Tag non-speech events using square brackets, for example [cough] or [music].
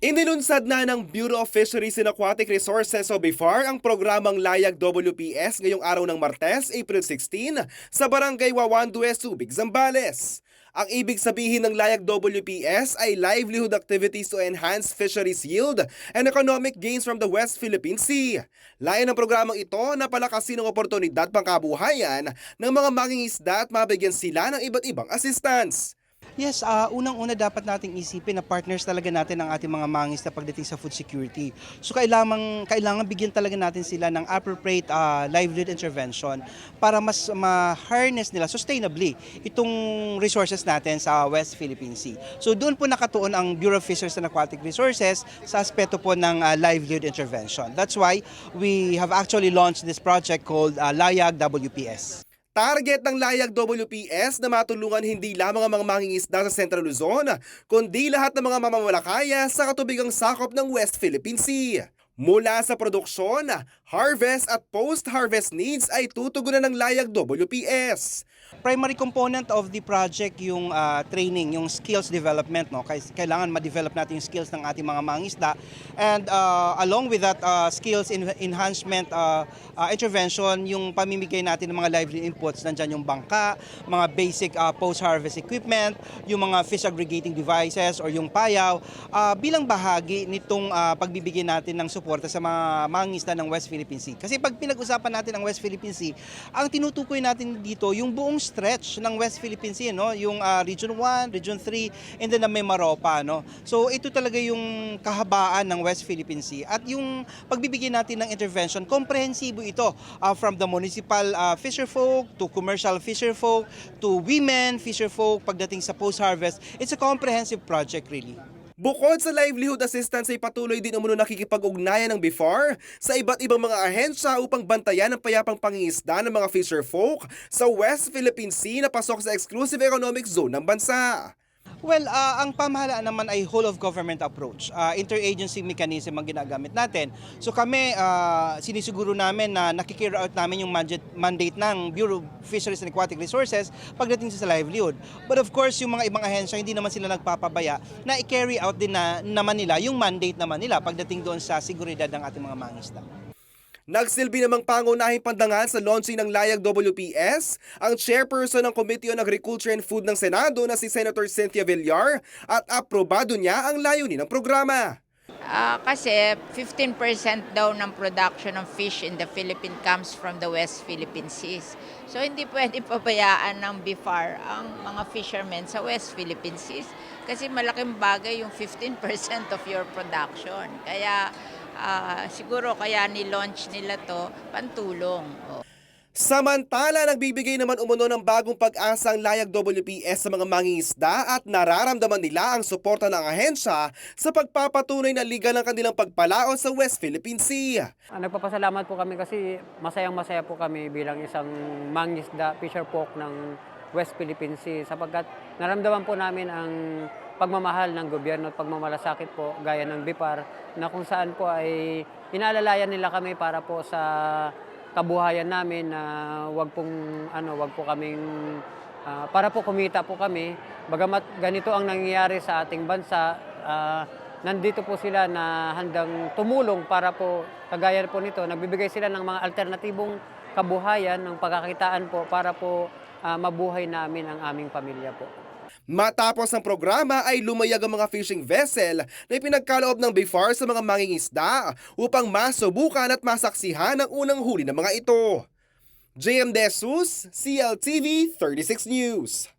Inilunsad na ng Bureau of Fisheries and Aquatic Resources o BIFAR ang programang Layag WPS ngayong araw ng Martes, April 16, sa Barangay Wawandue, Subic, Zambales. Ang ibig sabihin ng Layag WPS ay livelihood activities to enhance fisheries yield and economic gains from the West Philippine Sea. Layan ng programang ito na palakasin ang oportunidad pangkabuhayan ng mga mangingisda at mabigyan sila ng iba't ibang assistance. Yes, ah, unang-una dapat nating isipin na partners talaga natin ang ating mga mangisda pagdating sa food security. So kailangan kailangan bigyan talaga natin sila ng appropriate ah, livelihood intervention para mas ma-harness nila sustainably itong resources natin sa West Philippine Sea. So doon po nakatuon ang Bureau of Fisheries and Aquatic Resources sa aspeto po ng ah, livelihood intervention. That's why we have actually launched this project called ah, Layag WPS. Target ng Layag WPS na matulungan hindi lamang ang mga mangingisda sa Central Luzon, kundi lahat ng mga mamamalakaya sa katubigang sakop ng West Philippine Sea. Mula sa produksyon, harvest at post-harvest needs ay tutugunan ng Layag WPS. primary component of the project yung ah, training, yung skills development. No? Kailangan ma-develop natin yung skills ng ating mga mangisda. And ah, along with that ah, skills en- enhancement ah, ah, intervention, yung pamimigay natin ng mga lively inputs, nandyan yung bangka, mga basic ah, post-harvest equipment, yung mga fish aggregating devices or yung payaw, ah, bilang bahagi nitong ah, pagbibigay natin ng suporta sa mga mangisda ng West Philippine Sea. Kasi pag pinag-usapan natin ang West Philippine Sea, ang tinutukoy natin dito yung buong stretch ng West Philippine Sea, no? Yung ah, Region 1, Region 3, and then na may Maropa, no? So ito talaga yung kahabaan ng West Philippine Sea. At yung pagbibigay natin ng intervention, komprehensibo ito ah, from the municipal ah, fisher folk to commercial fisher folk to women fisher folk pagdating sa post-harvest. It's a comprehensive project really. Bukod sa livelihood assistance ay patuloy din umuno nakikipag-ugnayan ng BIFAR sa iba't ibang mga ahensya upang bantayan ang payapang pangingisda ng mga fisher folk sa West Philippine Sea na pasok sa exclusive economic zone ng bansa. Well, ah, ang pamahalaan naman ay whole of government approach. Ah, interagency mechanism ang ginagamit natin. So kami, ah, sinisiguro namin na nakikira out namin yung mandate, mandate ng Bureau of Fisheries and Aquatic Resources pagdating sa livelihood. But of course, yung mga ibang ahensya, hindi naman sila nagpapabaya na i-carry out din na, naman nila yung mandate naman nila pagdating doon sa seguridad ng ating mga mangisda. Nagsilbi namang pangunahing pandangan sa launching ng Layag WPS ang chairperson ng Committee on Agriculture and Food ng Senado na si Senator Cynthia Villar at aprobado niya ang layunin ng programa. Ah, kasi 15% daw ng production ng fish in the Philippines comes from the West Philippine Seas. So hindi pwede [laughs] pabayaan ng BIFAR ang mga fishermen sa West Philippine Seas kasi malaking bagay yung 15% of your production. Kaya ah, siguro kaya ni-launch nila to pantulong. Oh. Samantala, nagbibigay naman umuno ng bagong pag-asa ang Layag WPS sa mga mangingisda at nararamdaman nila ang suporta ng ahensya sa pagpapatunay na liga ng kanilang pagpalaot sa West Philippine Sea. Ah, Nagpapasalamat po kami kasi masayang masaya po kami bilang isang mangisda, fisher folk ng West Philippine Sea sapagkat naramdaman po namin ang pagmamahal ng gobyerno at pagmamalasakit po gaya ng BIPAR na kung saan po ay inaalalayan nila kami para po sa kabuhayan namin na wag pong ano wag po kaming ah, para po kumita po kami bagamat ganito ang nangyayari sa ating bansa ah, nandito po sila na handang tumulong para po kagaya po nito nagbibigay sila ng mga alternatibong kabuhayan ng pagkakitaan po para po ah, mabuhay namin ang aming pamilya po. Matapos ang programa ay lumayag ang mga fishing vessel na ipinagkaloob ng BIFAR sa mga mangingisda upang masubukan at masaksihan ang unang huli ng mga ito. JM De Jesus, CLTV 36 News.